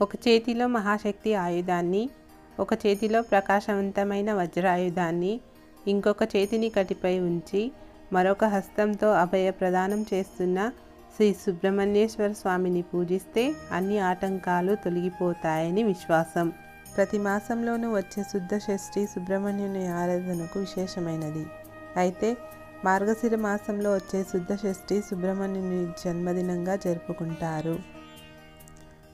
ఒక చేతిలో మహాశక్తి ఆయుధాన్ని ఒక చేతిలో ప్రకాశవంతమైన వజ్రాయుధాన్ని ఇంకొక చేతిని కటిపై ఉంచి మరొక హస్తంతో అభయ ప్రదానం చేస్తున్న శ్రీ సుబ్రహ్మణ్యేశ్వర స్వామిని పూజిస్తే అన్ని ఆటంకాలు తొలగిపోతాయని విశ్వాసం. ప్రతి మాసంలోనూ వచ్చే శుద్ధ షష్ఠి సుబ్రహ్మణ్యుని ఆరాధనకు విశేషమైనది. అయితే మార్గశిర మాసంలో వచ్చే శుద్ధ షష్ఠి సుబ్రహ్మణ్యుని జన్మదినంగా జరుపుకుంటారు.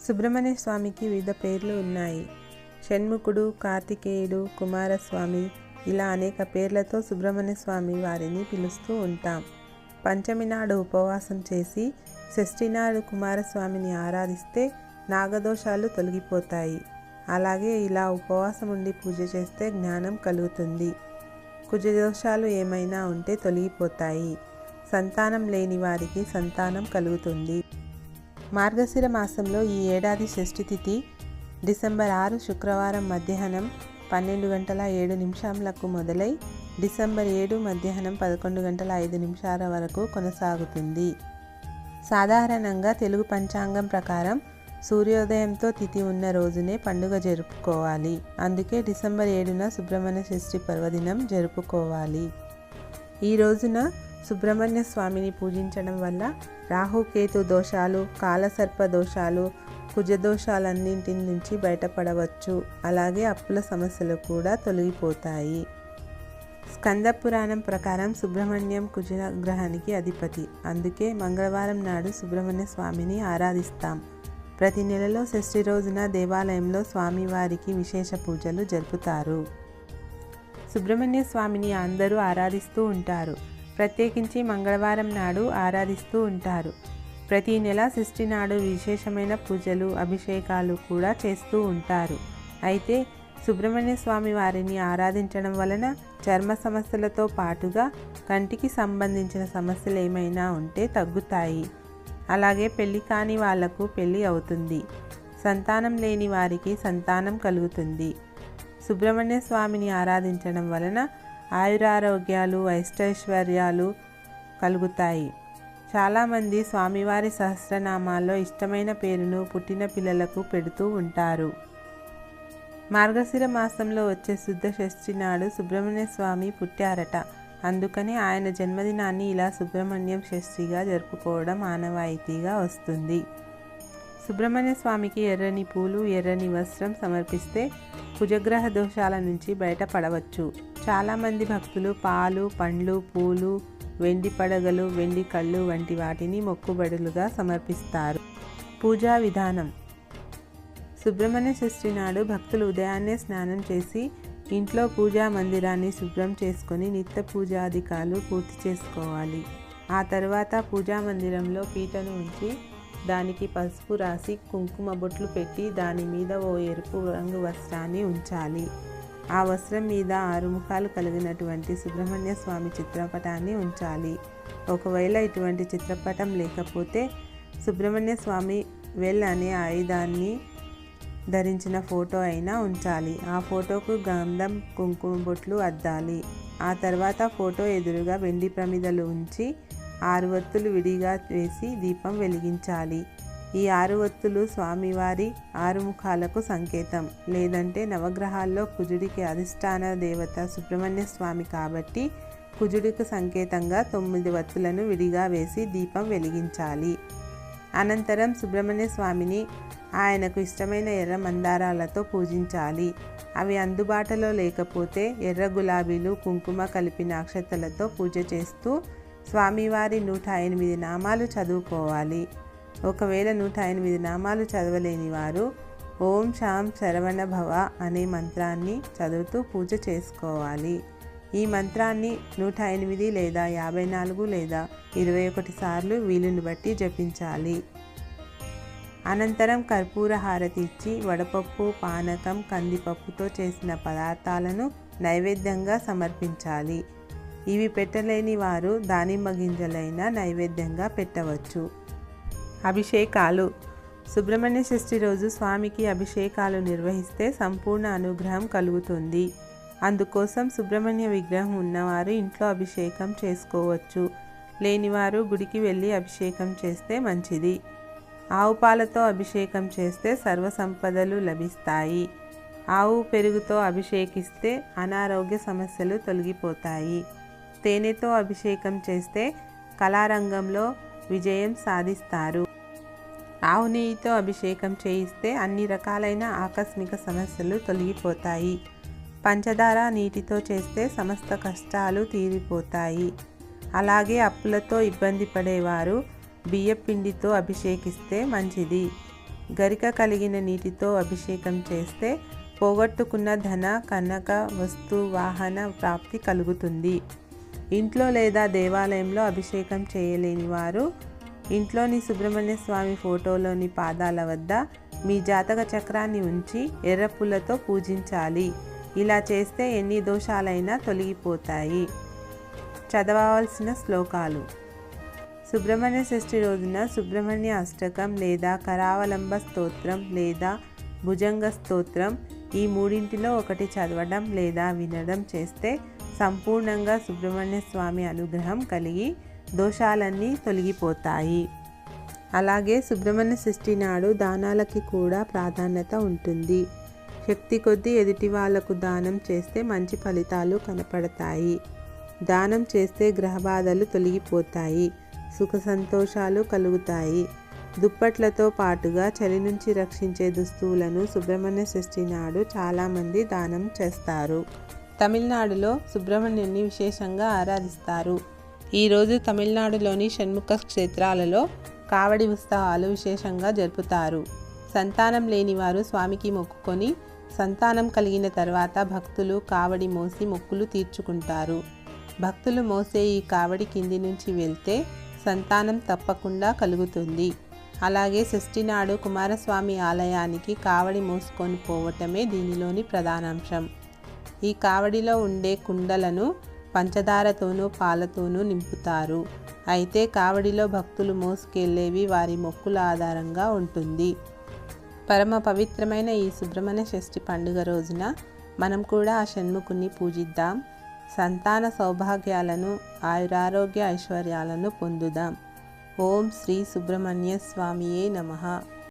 సుబ్రహ్మణ్య స్వామికి వివిధ పేర్లు ఉన్నాయి. షణ్ముఖుడు కార్తికేయుడు కుమారస్వామి ఇలా అనేక పేర్లతో సుబ్రహ్మణ్య స్వామి వారిని పిలుస్తూ ఉంటాం. పంచమి నాడు ఉపవాసం చేసి షష్ఠి నాడు కుమారస్వామిని ఆరాధిస్తే నాగదోషాలు తొలగిపోతాయి. అలాగే ఇలా ఉపవాసం ఉండి పూజ చేస్తే జ్ఞానం కలుగుతుంది. కుజదోషాలు ఏమైనా ఉంటే తొలగిపోతాయి. సంతానం లేని వారికి సంతానం కలుగుతుంది. మార్గశిర మాసంలో ఈ ఏడాది షష్ఠి తిథి డిసెంబర్ ఆరు శుక్రవారం మధ్యాహ్నం పన్నెండు గంటల ఏడు నిమిషాలకు మొదలై డిసెంబర్ ఏడు మధ్యాహ్నం పదకొండు గంటల ఐదు నిమిషాల వరకు కొనసాగుతుంది. సాధారణంగా తెలుగు పంచాంగం ప్రకారం సూర్యోదయంతో తిథి ఉన్న రోజునే పండుగ జరుపుకోవాలి. అందుకే డిసెంబర్ ఏడున సుబ్రహ్మణ్య షష్ఠి పర్వదినం జరుపుకోవాలి. ఈ రోజున సుబ్రహ్మణ్య స్వామిని పూజించడం వల్ల రాహుకేతు దోషాలు కాలసర్ప దోషాలు కుజదోషాలన్నింటి నుంచి బయటపడవచ్చు. అలాగే అప్పుల సమస్యలు కూడా తొలగిపోతాయి. స్కంద పురాణం ప్రకారం సుబ్రహ్మణ్యం కుజగ్రహానికి అధిపతి. అందుకే మంగళవారం నాడు సుబ్రహ్మణ్య స్వామిని ఆరాధిస్తాం. ప్రతి నెలలో షష్ఠి రోజున దేవాలయంలో స్వామివారికి విశేష పూజలు జరుపుతారు. సుబ్రహ్మణ్య స్వామిని అందరూ ఆరాధిస్తూ ఉంటారు. ప్రత్యేకించి మంగళవారం నాడు ఆరాధిస్తూ ఉంటారు. ప్రతి నెల షష్ఠి నాడు విశేషమైన పూజలు అభిషేకాలు కూడా చేస్తూ ఉంటారు. అయితే సుబ్రహ్మణ్య స్వామి వారిని ఆరాధించడం వలన చర్మ సమస్యలతో పాటుగా కంటికి సంబంధించిన సమస్యలు ఏమైనా ఉంటే తగ్గుతాయి. అలాగే పెళ్ళి కాని వాళ్ళకు పెళ్ళి అవుతుంది. సంతానం లేని వారికి సంతానం కలుగుతుంది. సుబ్రహ్మణ్య స్వామిని ఆరాధించడం వలన ఆయురారోగ్యాలు అష్టైశ్వర్యాలు కలుగుతాయి. చాలామంది స్వామివారి సహస్రనామాల్లో ఇష్టమైన పేరును పుట్టిన పిల్లలకు పెడుతూ ఉంటారు. మార్గశిర మాసంలో వచ్చే శుద్ధ షష్ఠి నాడు సుబ్రహ్మణ్య స్వామి పుట్టారట. అందుకని ఆయన జన్మదినాన్ని ఇలా సుబ్రహ్మణ్యం షష్ఠిగా జరుపుకోవడం ఆనవాయితీగా వస్తుంది. సుబ్రహ్మణ్య స్వామికి ఎర్రని పూలు ఎర్రని వస్త్రం సమర్పిస్తే కుజగ్రహ దోషాల నుంచి బయటపడవచ్చు. చాలామంది భక్తులు పాలు పండ్లు పూలు వెండి పడగలు వెండి కళ్ళు వంటి వాటిని మొక్కుబడులుగా సమర్పిస్తారు. పూజా విధానం. సుబ్రహ్మణ్య షష్ఠి నాడు భక్తులు ఉదయాన్నే స్నానం చేసి ఇంట్లో పూజా మందిరాన్ని శుభ్రం చేసుకొని నిత్య పూజాధికాలు పూర్తి చేసుకోవాలి. ఆ తర్వాత పూజా మందిరంలో పీటను ఉంచి దానికి పసుపు రాసి కుంకుమ బొట్లు పెట్టి దాని మీద ఓ ఎరుపు రంగు వస్త్రాన్ని ఉంచాలి. ఆ వస్త్రం మీద ఆరు ముఖాలు కలిగినటువంటి సుబ్రహ్మణ్య స్వామి చిత్రపటాన్ని ఉంచాలి. ఒకవేళ ఇటువంటి చిత్రపటం లేకపోతే సుబ్రహ్మణ్య స్వామి వెల్ అనే ఆయుధాన్ని ధరించిన ఫోటో అయినా ఉంచాలి. ఆ ఫోటోకు గంధం కుంకుమ బొట్లు అద్దాలి. ఆ తర్వాత ఫోటో ఎదురుగా వెండి ప్రమిదలు ఉంచి ఆరు ఒత్తులు విడిగా వేసి దీపం వెలిగించాలి. ఈ ఆరు ఒత్తులు స్వామివారి ఆరు ముఖాలకు సంకేతం. లేదంటే నవగ్రహాల్లో కుజుడికి అధిష్టాన దేవత సుబ్రహ్మణ్య స్వామి కాబట్టి కుజుడికి సంకేతంగా తొమ్మిది వత్తులను విడిగా వేసి దీపం వెలిగించాలి. అనంతరం సుబ్రహ్మణ్య స్వామిని ఆయనకు ఇష్టమైన ఎర్ర మందారాలతో పూజించాలి. అవి అందుబాటులో లేకపోతే ఎర్ర గులాబీలు కుంకుమ కలిపిన అక్షతలతో పూజ చేస్తూ స్వామివారి నూట ఎనిమిది నామాలు చదువుకోవాలి. ఒకవేళ నూట ఎనిమిది నామాలు చదవలేని వారు ఓం శాం శరవణ భవ అనే మంత్రాన్ని చదువుతూ పూజ చేసుకోవాలి. ఈ మంత్రాన్ని నూట ఎనిమిది లేదా యాభై నాలుగు లేదా ఇరవై ఒకటి సార్లు వీలుని బట్టి జపించాలి. అనంతరం కర్పూర హారతి ఇచ్చి వడపప్పు పానకం కందిపప్పుతో చేసిన పదార్థాలను నైవేద్యంగా సమర్పించాలి. ఇవి పెట్టలేని వారు దానిమ్మ గింజలైన నైవేద్యంగా పెట్టవచ్చు. అభిషేకాలు. సుబ్రహ్మణ్య షష్ఠి రోజు స్వామికి అభిషేకాలు నిర్వహిస్తే సంపూర్ణ అనుగ్రహం కలుగుతుంది. అందుకోసం సుబ్రహ్మణ్య విగ్రహం ఉన్నవారు ఇంట్లో అభిషేకం చేసుకోవచ్చు. లేనివారు గుడికి వెళ్ళి అభిషేకం చేస్తే మంచిది. ఆవు పాలతో అభిషేకం చేస్తే సర్వ సంపదలు లభిస్తాయి. ఆవు పెరుగుతో అభిషేకిస్తే అనారోగ్య సమస్యలు తొలగిపోతాయి. తేనెతో అభిషేకం చేస్తే కళారంగంలో విజయం సాధిస్తారు. ఆవు నెయ్యితో అభిషేకం చేయిస్తే అన్ని రకాలైన ఆకస్మిక సమస్యలు తొలగిపోతాయి. పంచదార నీటితో చేస్తే సమస్త కష్టాలు తీరిపోతాయి. అలాగే అప్పులతో ఇబ్బంది పడేవారు బియ్యపిండితో అభిషేకిస్తే మంచిది. గరిక కలిగిన నీటితో అభిషేకం చేస్తే పోగొట్టుకున్న ధన కనక వస్తు వాహన ప్రాప్తి కలుగుతుంది. ఇంట్లో లేదా దేవాలయంలో అభిషేకం చేయలేని వారు ఇంట్లోని సుబ్రహ్మణ్య స్వామి ఫోటోలోని పాదాల వద్ద మీ జాతక చక్రాన్ని ఉంచి ఎర్రపుల్లతో పూజించాలి. ఇలా చేస్తే ఎన్ని దోషాలైనా తొలగిపోతాయి. చదవవలసిన శ్లోకాలు. సుబ్రహ్మణ్య షష్ఠి రోజున సుబ్రహ్మణ్య అష్టకం లేదా కరావలంబ స్తోత్రం లేదా భుజంగ స్తోత్రం ఈ మూడింటిలో ఒకటి చదవడం లేదా వినడం చేస్తే సంపూర్ణంగా సుబ్రహ్మణ్య స్వామి అనుగ్రహం కలిగి దోషాలన్నీ తొలగిపోతాయి. అలాగే సుబ్రహ్మణ్య షష్ఠి నాడు దానాలకి కూడా ప్రాధాన్యత ఉంటుంది. శక్తి కొద్దీ ఎదుటి వాళ్ళకు దానం చేస్తే మంచి ఫలితాలు కనపడతాయి. దానం చేస్తే గ్రహబాధలు తొలగిపోతాయి. సుఖ సంతోషాలు కలుగుతాయి. దుప్పట్లతో పాటుగా చలి నుంచి రక్షించే దుస్తువులను సుబ్రహ్మణ్య షష్ఠి నాడు చాలామంది దానం చేస్తారు. తమిళనాడులో సుబ్రహ్మణ్యుని విశేషంగా ఆరాధిస్తారు. ఈరోజు తమిళనాడులోని షణ్ముఖ క్షేత్రాలలో కావడి ఉత్సవాలు విశేషంగా జరుపుతారు. సంతానం లేని వారు స్వామికి మొక్కుకొని సంతానం కలిగిన తర్వాత భక్తులు కావడి మోసి మొక్కులు తీర్చుకుంటారు. భక్తులు మోసే ఈ కావడి కింది నుంచి వెళ్తే సంతానం తప్పకుండా కలుగుతుంది. అలాగే షష్ఠినాడు కుమారస్వామి ఆలయానికి కావడి మోసుకొని పోవటమే దీనిలోని ప్రధానాంశం. ఈ కావడిలో ఉండే కుండలను పంచదారతోనూ పాలతోనూ నింపుతారు. అయితే కావడిలో భక్తులు మోసుకెళ్ళేవి వారి మొక్కుల ఆధారంగా ఉంటుంది. పరమ పవిత్రమైన ఈ సుబ్రహ్మణ్య షష్ఠి పండుగ రోజున మనం కూడా ఆ షణ్ముఖుని పూజిద్దాం. సంతాన సౌభాగ్యాలను ఆయురారోగ్య ఐశ్వర్యాలను పొందుదాం. ఓం శ్రీ సుబ్రహ్మణ్య స్వామియే నమః.